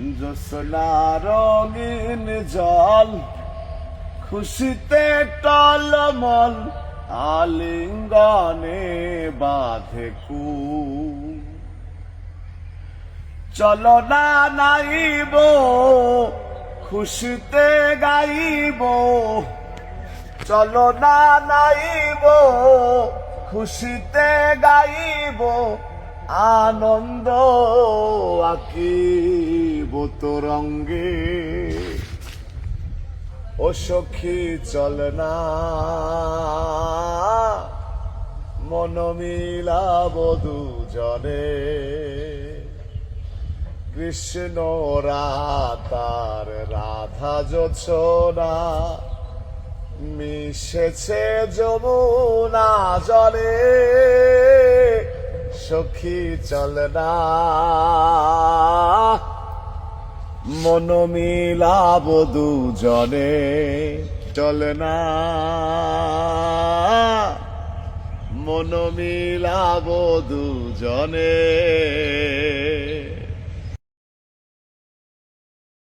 জোসনা রঙিন জল, খুশিতে টলমল আলিঙ্গনে বাঁধে কু চলো না নাইব, খুশিতে গাইব, চলো না নাইব, খুশিতে গাইব আনন্দ আকিব তোরঙ্গে ও সখী, চল না। মন মিলাব দুজনে। কৃষ্ণ রাতার রাধা যোছনা মিশেছে যমুনা জলে। সখী চল না। মন মিলাব দুজনে চল না। মন মিলাব দুজনে।